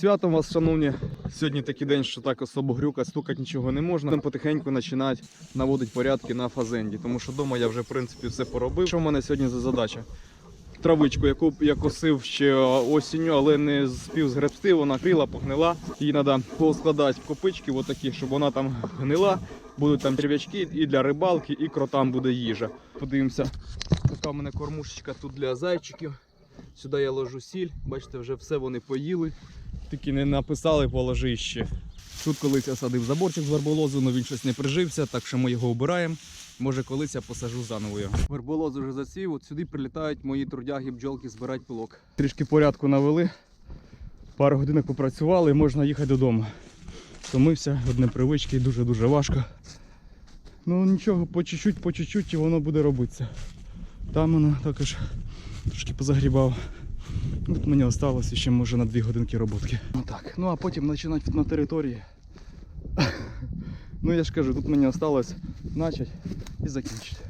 Святом вас, шановні. Сьогодні такий день, що так особо грюкати, стукати нічого не можна. Будемо потихеньку починати наводити порядки на фазенді, тому що вдома я вже в принципі все поробив. Що в мене сьогодні за задача? Травичку, яку я косив ще осінню, але не спів згребсти, вона крила, погнила. Її треба поскладати в копички, отакі, щоб вона там гнила. Будуть там черв'ячки і для рибалки, і кротам буде їжа. Подивимося, така в мене кормушечка тут для зайчиків. Сюди я ложу сіль, бачите, вже все вони поїли. Тільки не написали, положи ще. Тут колись я садив заборчик з верболозу, але він щось не прижився, так що ми його обираємо. Може, колись я посажу заново його. Верболоз вже засів, от сюди прилітають мої трудяги бджолки збирати пилок. Трішки порядку навели, пару годинок попрацювали і можна їхати додому. Втомився, одне привички, дуже-дуже важко. Ну нічого, по чуть-чуть, по чуть-чуть і воно буде робитися. Там воно також трошки позагрібав. От мені залишилося ще може на 2 годинки роботки. Ну так, ну а потім починати на території. Ну я ж кажу, тут мені залишилось почати і закінчити.